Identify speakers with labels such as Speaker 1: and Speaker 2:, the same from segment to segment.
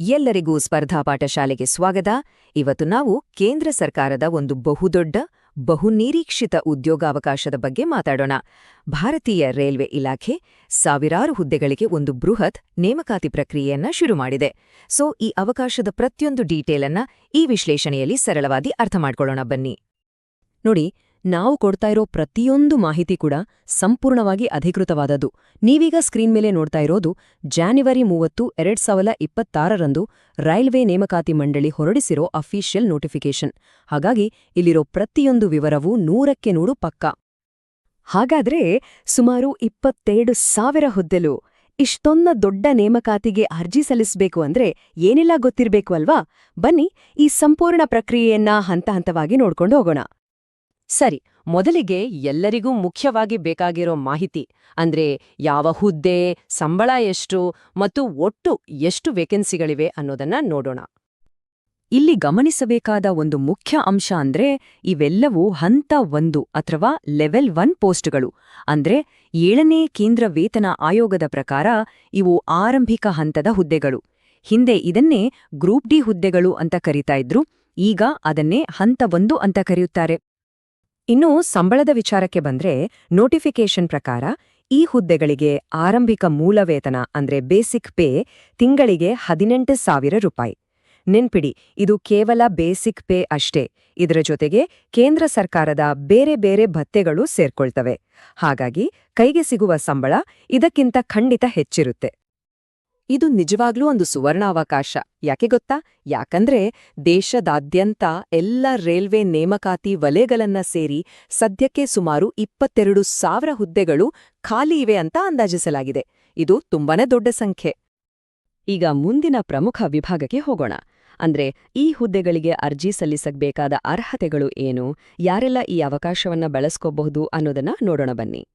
Speaker 1: ಎಲ್ಲರಿಗೂ ಸ್ಪರ್ಧಾ ಪಾಠಶಾಲೆಗೆ ಸ್ವಾಗತ. ಇವತ್ತು ನಾವು ಕೇಂದ್ರ ಸರ್ಕಾರದ ಒಂದು ಬಹುದೊಡ್ಡ, ಬಹುನಿರೀಕ್ಷಿತ ಉದ್ಯೋಗಾವಕಾಶದ ಬಗ್ಗೆ ಮಾತಾಡೋಣ. ಭಾರತೀಯ ರೈಲ್ವೆ ಇಲಾಖೆ ಸಾವಿರಾರು ಹುದ್ದೆಗಳಿಗೆ ಒಂದು ಬೃಹತ್ ನೇಮಕಾತಿ ಪ್ರಕ್ರಿಯೆಯನ್ನ ಶುರು ಮಾಡಿದೆ. ಸೊ, ಈ ಅವಕಾಶದ ಪ್ರತಿಯೊಂದು ಡೀಟೇಲನ್ನ ಈ ವಿಶ್ಲೇಷಣೆಯಲ್ಲಿ ಸರಳವಾಗಿ ಅರ್ಥ ಮಾಡಿಕೊಳ್ಳೋಣ ಬನ್ನಿ.
Speaker 2: ನೋಡಿ ನಾವು ಕೊಡ್ತಾ ಇರೋ ಪ್ರತಿಯೊಂದು ಮಾಹಿತಿ ಕೂಡ ಸಂಪೂರ್ಣವಾಗಿ ಅಧಿಕೃತವಾದದ್ದು. ನೀವೀಗ ಸ್ಕ್ರೀನ್ ಮೇಲೆ ನೋಡ್ತಾ ಇರೋದು ಜಾನ್ವರಿ ಮೂವತ್ತು, ಎರಡ್ ಸಾವಿರದ ಇಪ್ಪತ್ತಾರರಂದು ರೈಲ್ವೆ ನೇಮಕಾತಿ ಮಂಡಳಿ ಹೊರಡಿಸಿರೋ ಅಫೀಷಿಯಲ್ ನೋಟಿಫಿಕೇಶನ್ ಹಾಗಾಗಿ ಇಲ್ಲಿರೋ ಪ್ರತಿಯೊಂದು ವಿವರವೂ ನೂರಕ್ಕೆ ನೂರು ಪಕ್ಕಾ. ಹಾಗಾದ್ರೆ ಸುಮಾರು ಇಪ್ಪತ್ತೆರಡು ಸಾವಿರ ಹುದ್ದೆಲು, ಇಷ್ಟೊಂದ ದೊಡ್ಡ ನೇಮಕಾತಿಗೆ ಅರ್ಜಿ ಸಲ್ಲಿಸಬೇಕು ಅಂದ್ರೆ ಏನೆಲ್ಲ ಗೊತ್ತಿರಬೇಕು ಅಲ್ವಾ? ಬನ್ನಿ ಈ ಸಂಪೂರ್ಣ ಪ್ರಕ್ರಿಯೆಯನ್ನ ಹಂತ ಹಂತವಾಗಿ ನೋಡ್ಕೊಂಡು ಹೋಗೋಣ. ಸರಿ, ಮೊದಲಿಗೆ ಎಲ್ಲರಿಗೂ ಮುಖ್ಯವಾಗಿ ಬೇಕಾಗಿರೋ ಮಾಹಿತಿ. ಅಂದ್ರೆ ಯಾವ ಹುದ್ದೆ, ಸಂಬಳ ಎಷ್ಟು ಮತ್ತು ಒಟ್ಟು ಎಷ್ಟು ವೇಕೆನ್ಸಿಗಳಿವೆ ಅನ್ನೋದನ್ನ ನೋಡೋಣ. ಇಲ್ಲಿ ಗಮನಿಸಬೇಕಾದ ಒಂದು ಮುಖ್ಯ ಅಂಶ ಅಂದ್ರೆ ಇವೆಲ್ಲವೂ ಹಂತ ಒಂದು ಅಥವಾ ಲೆವೆಲ್ ಒನ್ ಪೋಸ್ಟ್ಗಳು. ಅಂದ್ರೆ ಏಳನೇ ಕೇಂದ್ರ ವೇತನ ಆಯೋಗದ ಪ್ರಕಾರ ಇವು ಆರಂಭಿಕ ಹಂತದ ಹುದ್ದೆಗಳು. ಹಿಂದೆ ಇದನ್ನೇ ಗ್ರೂಪ್ ಡಿ ಹುದ್ದೆಗಳು ಅಂತ ಕರೀತಾ ಇದ್ರು, ಈಗ ಅದನ್ನೇ ಹಂತ ಒಂದು ಅಂತ ಕರೆಯುತ್ತಾರೆ. ಇನ್ನು ಸಂಬಳದ ವಿಚಾರಕ್ಕೆ ಬಂದ್ರೆ ನೋಟಿಫಿಕೇಶನ್ ಪ್ರಕಾರ ಈ ಹುದ್ದೆಗಳಿಗೆ ಆರಂಭಿಕ ಮೂಲ ವೇತನ ಅಂದ್ರೆ ಬೇಸಿಕ್ ಪೇ ತಿಂಗಳಿಗೆ ಹದಿನೆಂಟು ಸಾವಿರ ರೂಪಾಯಿ. ನೆನ್ಪಿಡಿ, ಇದು ಕೇವಲ ಬೇಸಿಕ್ ಪೇ ಅಷ್ಟೇ. ಇದರ ಜೊತೆಗೆ ಕೇಂದ್ರ ಸರ್ಕಾರದ ಬೇರೆ ಬೇರೆ ಭತ್ಯೆಗಳು ಸೇರ್ಕೊಳ್ತವೆ. ಹಾಗಾಗಿ ಕೈಗೆ ಸಿಗುವ ಸಂಬಳ ಇದಕ್ಕಿಂತ ಖಂಡಿತ ಹೆಚ್ಚಿರುತ್ತೆ. ಇದು ನಿಜವಾಗ್ಲೂ ಒಂದು ಸುವರ್ಣಾವಕಾಶ. ಯಾಕೆ ಗೊತ್ತಾ? ಯಾಕಂದ್ರೆ ದೇಶದಾದ್ಯಂತ ಎಲ್ಲ ರೈಲ್ವೆ ನೇಮಕಾತಿ ವಲಯಗಳನ್ನ ಸೇರಿ ಸದ್ಯಕ್ಕೆ ಸುಮಾರು ಇಪ್ಪತ್ತೆರಡು ಸಾವಿರ ಹುದ್ದೆಗಳು ಖಾಲಿ ಇವೆ ಅಂತ ಅಂದಾಜಿಸಲಾಗಿದೆ. ಇದು ತುಂಬಾನೇ ದೊಡ್ಡ ಸಂಖ್ಯೆ. ಈಗ ಮುಂದಿನ ಪ್ರಮುಖ ವಿಭಾಗಕ್ಕೆ ಹೋಗೋಣ. ಅಂದ್ರೆ ಈ ಹುದ್ದೆಗಳಿಗೆ ಅರ್ಜಿ ಸಲ್ಲಿಸಬೇಕಾದ ಅರ್ಹತೆಗಳು ಏನು? ಯಾರೆಲ್ಲ ಈ ಅವಕಾಶವನ್ನ ಬಳಸ್ಕೋಬಹುದು ಅನ್ನೋದನ್ನ ನೋಡೋಣ ಬನ್ನಿ.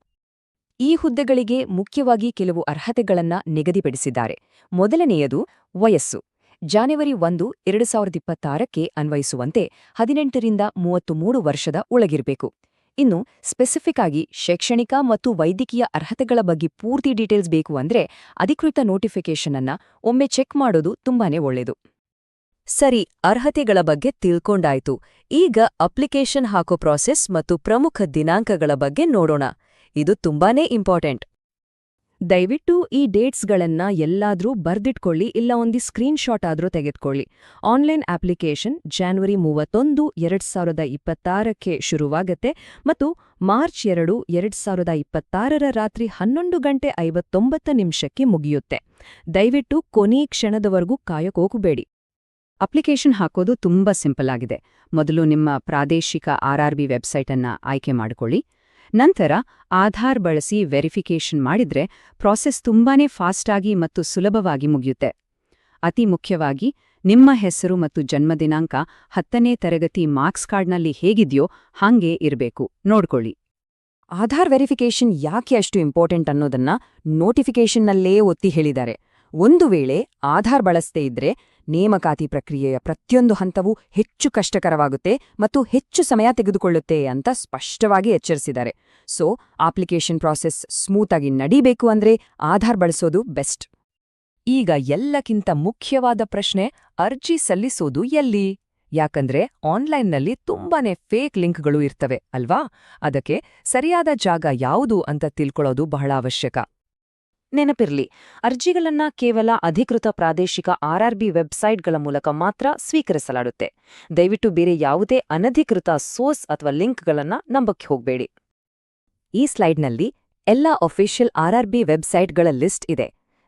Speaker 2: ಈ ಹುದ್ದೆಗಳಿಗೆ ಮುಖ್ಯವಾಗಿ ಕೆಲವು ಅರ್ಹತೆಗಳನ್ನ ನಿಗದಿಪಡಿಸಿದ್ದಾರೆ. ಮೊದಲನೆಯದು, ವಯಸ್ಸು. ಜಾನೆವರಿ ಒಂದು, ಎರಡು ಸಾವಿರದ ಇಪ್ಪತ್ತಾರಕ್ಕೆ ಅನ್ವಯಿಸುವಂತೆ ಹದಿನೆಂಟರಿಂದ ಮೂವತ್ತುಮೂರು ವರ್ಷದ ಒಳಗಿರಬೇಕು. ಇನ್ನು, ಸ್ಪೆಸಿಫಿಕ್ ಆಗಿ ಶೈಕ್ಷಣಿಕ ಮತ್ತು ವೈದ್ಯಕೀಯ ಅರ್ಹತೆಗಳ ಬಗ್ಗೆ ಪೂರ್ತಿ ಡೀಟೇಲ್ಸ್ ಬೇಕು ಅಂದ್ರೆ ಅಧಿಕೃತ ನೋಟಿಫಿಕೇಶನ್ ಅನ್ನ ಒಮ್ಮೆ ಚೆಕ್ ಮಾಡೋದು ತುಂಬಾನೇ ಒಳ್ಳೆಯದು ಸರಿ, ಅರ್ಹತೆಗಳ ಬಗ್ಗೆ ತಿಳ್ಕೊಂಡಾಯ್ತು. ಈಗ ಅಪ್ಲಿಕೇಶನ್ ಹಾಕೋ ಪ್ರಾಸೆಸ್ ಮತ್ತು ಪ್ರಮುಖ ದಿನಾಂಕಗಳ ಬಗ್ಗೆ ನೋಡೋಣ. ಇದು ತುಂಬಾನೇ ಇಂಪಾರ್ಟೆಂಟ್. ದಯವಿಟ್ಟು ಈ ಡೇಟ್ಸ್ಗಳನ್ನ ಎಲ್ಲಾದ್ರೂ ಬರ್ದಿಟ್ಕೊಳ್ಳಿ, ಇಲ್ಲ ಒಂದು ಸ್ಕ್ರೀನ್ಶಾಟ್ ಆದರೂ ತೆಗೆದುಕೊಳ್ಳಿ. ಆನ್ಲೈನ್ ಅಪ್ಲಿಕೇಶನ್ ಜಾನ್ವರಿ ಮೂವತ್ತೊಂದು, ಎರಡು ಸಾವಿರದ ಇಪ್ಪತ್ತಾರಕ್ಕೆ ಶುರುವಾಗತ್ತೆ ಮತ್ತು ಮಾರ್ಚ್ ಎರಡು ಎರಡು ಸಾವಿರದ ಇಪ್ಪತ್ತಾರರ ರಾತ್ರಿ ಹನ್ನೊಂದು ಗಂಟೆ ಐವತ್ತೊಂಬತ್ತು ನಿಮಿಷಕ್ಕೆ ಮುಗಿಯುತ್ತೆ. ದಯವಿಟ್ಟು ಕೊನೆಯ ಕ್ಷಣದವರೆಗೂ ಕಾಯಕ್ಕೋಗಬೇಡಿ ಅಪ್ಲಿಕೇಶನ್ ಹಾಕೋದು ತುಂಬಾ ಸಿಂಪಲ್ ಆಗಿದೆ. ಮೊದಲು ನಿಮ್ಮ ಪ್ರಾದೇಶಿಕ ಆರ್ಆರ್ಬಿ ವೆಬ್ಸೈಟ್ ವೆಬ್ಸೈಟನ್ನು ಆಯ್ಕೆ ಮಾಡಿಕೊಳ್ಳಿ. ನಂತರ ಆಧಾರ್ ಬಳಸಿ ವೆರಿಫಿಕೇಷನ್ ಮಾಡಿದ್ರೆ ಪ್ರಾಸೆಸ್ ತುಂಬಾನೇ ಫಾಸ್ಟಾಗಿ ಮತ್ತು ಸುಲಭವಾಗಿ ಮುಗಿಯುತ್ತೆ. ಅತಿ ಮುಖ್ಯವಾಗಿ, ನಿಮ್ಮ ಹೆಸರು ಮತ್ತು ಜನ್ಮದಿನಾಂಕ ಹತ್ತನೇ ತರಗತಿ ಮಾರ್ಕ್ಸ್ ಕಾರ್ಡ್ನಲ್ಲಿ ಹೇಗಿದೆಯೋ ಹಾಗೆ ಇರಬೇಕು. ನೋಡ್ಕೊಳ್ಳಿ. ಆಧಾರ್ ವೆರಿಫಿಕೇಷನ್ ಯಾಕೆ ಅಷ್ಟು ಇಂಪಾರ್ಟೆಂಟ್ ಅನ್ನೋದನ್ನ ನೋಟಿಫಿಕೇಷನ್ನಲ್ಲೇ ಒತ್ತಿ ಹೇಳಿದ್ದಾರೆ. ಒಂದು ವೇಳೆ ಆಧಾರ್ ಬಳಸದೇ ಇದ್ರೆ ನೇಮಕಾತಿ ಪ್ರಕ್ರಿಯೆಯ ಪ್ರತಿಯೊಂದು ಹಂತವೂ ಹೆಚ್ಚು ಕಷ್ಟಕರವಾಗುತ್ತೆ ಮತ್ತು ಹೆಚ್ಚು ಸಮಯ ತೆಗೆದುಕೊಳ್ಳುತ್ತೆ ಅಂತ ಸ್ಪಷ್ಟವಾಗಿ ಎಚ್ಚರಿಸಿದ್ದಾರೆ. ಸೊ, ಅಪ್ಲಿಕೇಶನ್ ಪ್ರಾಸೆಸ್ ಸ್ಮೂತಾಗಿ ನಡೀಬೇಕು ಅಂದ್ರೆ ಆಧಾರ್ ಬಳಸೋದು ಬೆಸ್ಟ್. ಈಗ ಎಲ್ಲಕ್ಕಿಂತ ಮುಖ್ಯವಾದ ಪ್ರಶ್ನೆ, ಅರ್ಜಿ ಸಲ್ಲಿಸೋದು ಎಲ್ಲಿ? ಯಾಕಂದ್ರೆ ಆನ್ಲೈನ್ನಲ್ಲಿ ತುಂಬಾನೇ ಫೇಕ್ ಲಿಂಕ್ಗಳು ಇರ್ತವೆ, ಅಲ್ವಾ? ಅದಕ್ಕೆ ಸರಿಯಾದ ಜಾಗ ಯಾವುದು ಅಂತ ತಿಳ್ಕೊಳ್ಳೋದು ಬಹಳ ಅವಶ್ಯಕ. ನೆನಪಿರ್ಲಿ. ಅರ್ಜಿಗಳನ್ನ ಕೇವಲ ಅಧಿಕೃತ ಪ್ರಾದೇಶಿಕ ಆರ್ಆರ್ಬಿ ವೆಬ್ಸೈಟ್ಗಳ ಮೂಲಕ ಮಾತ್ರ ಸ್ವೀಕರಿಸಲಾಡುತ್ತೆ ದಯವಿಟ್ಟು ಬೇರೆ ಯಾವುದೇ ಅನಧಿಕೃತ ಸೋರ್ಸ್ ಅಥವಾ ಲಿಂಕ್ಗಳನ್ನ ನಂಬಕ್ಕೆ ಹೋಗಬೇಡಿ. ಈ ಸ್ಲೈಡ್ನಲ್ಲಿ ಎಲ್ಲ ಅಫಿಷಿಯಲ್ ಆರ್ಆರ್ಬಿ ವೆಬ್ಸೈಟ್ಗಳ ಲಿಸ್ಟ್ ಇದೆ.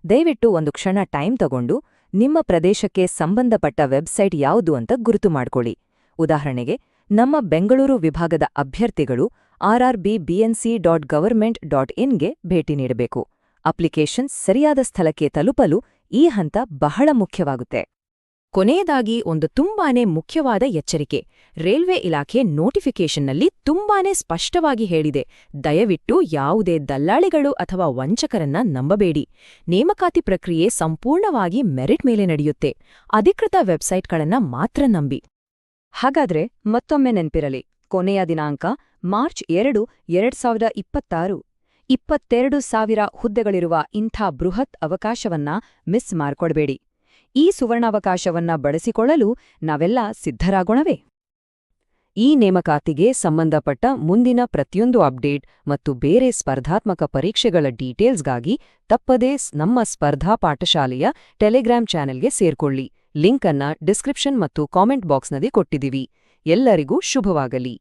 Speaker 2: ದಯವಿಟ್ಟು ಒಂದು ಕ್ಷಣ ಟೈಮ್ ತಗೊಂಡು ನಿಮ್ಮ ಪ್ರದೇಶಕ್ಕೆ ಸಂಬಂಧಪಟ್ಟ ವೆಬ್ಸೈಟ್ ಯಾವುದು ಅಂತ ಗುರುತು ಮಾಡಿಕೊಳ್ಳಿ. ಉದಾಹರಣೆಗೆ, ನಮ್ಮ ಬೆಂಗಳೂರು ವಿಭಾಗದ ಅಭ್ಯರ್ಥಿಗಳು RRB BNC dot government dot ಇನ್ಗೆ ಭೇಟಿ ನೀಡಬೇಕು. ಅಪ್ಲಿಕೇಶನ್ ಸರಿಯಾದ ಸ್ಥಳಕ್ಕೆ ತಲುಪಲು ಈ ಹಂತ ಬಹಳ ಮುಖ್ಯವಾಗುತ್ತೆ. ಕೊನೆಯದಾಗಿ ಒಂದು ತುಂಬಾನೇ ಮುಖ್ಯವಾದ ಎಚ್ಚರಿಕೆ. ರೈಲ್ವೆ ಇಲಾಖೆ ನೋಟಿಫಿಕೇಶನ್ನಲ್ಲಿ ತುಂಬಾನೇ ಸ್ಪಷ್ಟವಾಗಿ ಹೇಳಿದೆ, ದಯವಿಟ್ಟು ಯಾವುದೇ ದಲ್ಲಾಳಿಗಳು ಅಥವಾ ವಂಚಕರನ್ನ ನಂಬಬೇಡಿ. ನೇಮಕಾತಿ ಪ್ರಕ್ರಿಯೆ ಸಂಪೂರ್ಣವಾಗಿ ಮೆರಿಟ್ ಮೇಲೆ ನಡೆಯುತ್ತೆ. ಅಧಿಕೃತ ವೆಬ್ಸೈಟ್ಗಳನ್ನ ಮಾತ್ರ ನಂಬಿ. ಹಾಗಾದ್ರೆ ಮತ್ತೊಮ್ಮೆ ನೆನ್ಪಿರಲಿ, ಕೊನೆಯ ದಿನಾಂಕ ಮಾರ್ಚ್ ಎರಡು, ಎರಡ್ ಸಾವಿರದ ಇಪ್ಪತ್ತಾರು. ಇಪ್ಪತ್ತೆರಡು ಸಾವಿರ ಹುದ್ದೆಗಳಿರುವ ಇಂಥ ಬೃಹತ್ ಅವಕಾಶವನ್ನ ಮಿಸ್ ಮಾಡ್ಕೊಡ್ಬೇಡಿ.
Speaker 1: ಈ ಸುವರ್ಣಾವಕಾಶವನ್ನ ಬಳಸಿಕೊಳ್ಳಲು ನಾವೆಲ್ಲ ಸಿದ್ಧರಾಗೋಣವೇ? ಈ ನೇಮಕಾತಿಗೆ ಸಂಬಂಧಪಟ್ಟ ಮುಂದಿನ ಪ್ರತಿಯೊಂದು ಅಪ್ಡೇಟ್ ಮತ್ತು ಬೇರೆ ಸ್ಪರ್ಧಾತ್ಮಕ ಪರೀಕ್ಷೆಗಳ ಡೀಟೇಲ್ಸ್ಗಾಗಿ ತಪ್ಪದೇ ನಮ್ಮ ಸ್ಪರ್ಧಾ ಪಾಠಶಾಲೆಯ ಟೆಲಿಗ್ರಾಮ್ ಚಾನೆಲ್ಗೆ ಸೇರ್ಕೊಳ್ಳಿ. ಲಿಂಕ್ ಅನ್ನ ಡಿಸ್ಕ್ರಿಪ್ಷನ್ ಮತ್ತು ಕಾಮೆಂಟ್ ಬಾಕ್ಸ್ನಲ್ಲಿ ಕೊಟ್ಟಿದ್ದೀವಿ. ಎಲ್ಲರಿಗೂ ಶುಭವಾಗಲಿ.